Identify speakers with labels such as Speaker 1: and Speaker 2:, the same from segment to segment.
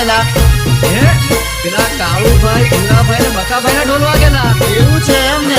Speaker 1: વાગે
Speaker 2: ના પેલા કાળુભાઈ ભૂલાભાઈ ને બકાભાઈ ના ઢોલ વાગે ના
Speaker 1: એવું છે એમ ને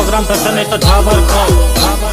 Speaker 3: program piosenek to Jabberclaw